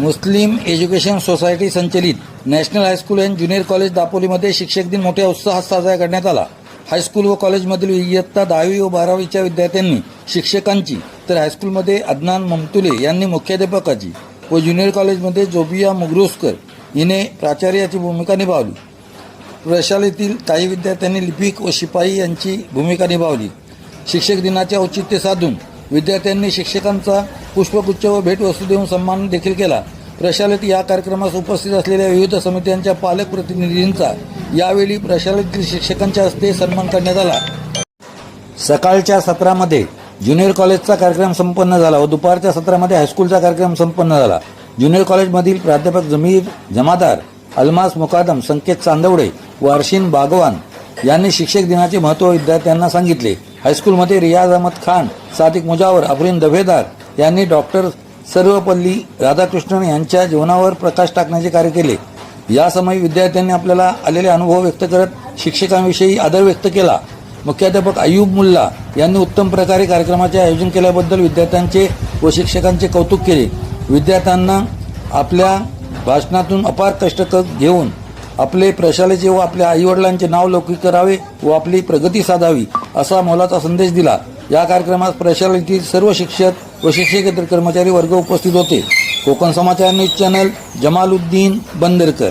मुस्लिम education society संचलित national high school and junior college दापोलीमध्ये शिक्षक दिन मोठ्या उत्साहात साजरा करण्यात आला. हायस्कूल व कॉलेजमधील इयत्ता दहावी व बारावीच्या विद्यार्थ्यांनी शिक्षकांची तर हायस्कूलमध्ये अदनान ममतुले यांनी मुख्याध्यापकाची व ज्युनियर कॉलेजमध्ये जोबिया मुगरुसकर हिने प्राचार्याची भूमिका निभावली. प्रशालेतील काही विद्यार्थ्यांनी लिपिक व शिपाई यांची भूमिका निभावली. शिक्षक दिनाचे औचित्य साधून विद्यार्थ्यांनी शिक्षकांचा पुष्पगुच्छ व भेटवस्तू देऊन सन्मान देखील केला. प्रशालेत या कार्यक्रमास उपस्थित असलेल्या विविध समित्यांच्या पालक प्रतिनिधींचा यावेळी प्रशालेतील शिक्षकांच्या हस्ते सन्मान करण्यात आला. सकाळच्या सत्रामध्ये ज्युनियर कॉलेजचा कार्यक्रम संपन्न झाला व दुपारच्या सत्रामध्ये हायस्कूलचा कार्यक्रम संपन्न झाला. ज्युनियर कॉलेजमधील प्राध्यापक जमीर जमादार अल्मास मुकादम संकेत चांदवडे व अर्शिन बागवान यांनी शिक्षक दिनाचे महत्त्व विद्यार्थ्यांना सांगितले. हायस्कूलमध्ये रियाज अहमद खान सादिक मुजावर अफरीन दभेदार यांनी डॉक्टर सर्वपल्ली राधाकृष्णन यांच्या जीवनावर प्रकाश टाकण्याचे कार्य केले. यासमयी विद्यार्थ्यांनी आपल्याला आलेले अनुभव व्यक्त करत शिक्षकांविषयी आदर व्यक्त केला. मुख्याध्यापक अयूब मुल्ला यांनी उत्तम प्रकारे कार्यक्रमाचे आयोजन केल्याबद्दल विद्यार्थ्यांचे व शिक्षकांचे कौतुक केले. विद्यार्थ्यांना आपल्या भाषणातून अपार कष्ट घेऊन आपले प्रशालेचे व आपल्या आईवडिलांचे नाव लौकिक करावे व आपली प्रगती साधावी असा मोलाचा संदेश दिला. या कार्यक्रमात प्रशालेतील सर्व शिक्षक व शिक्षकेतर कर्मचारी वर्ग उपस्थित होते. Konkan Samachar news channel Jamaluddin Bandarkar.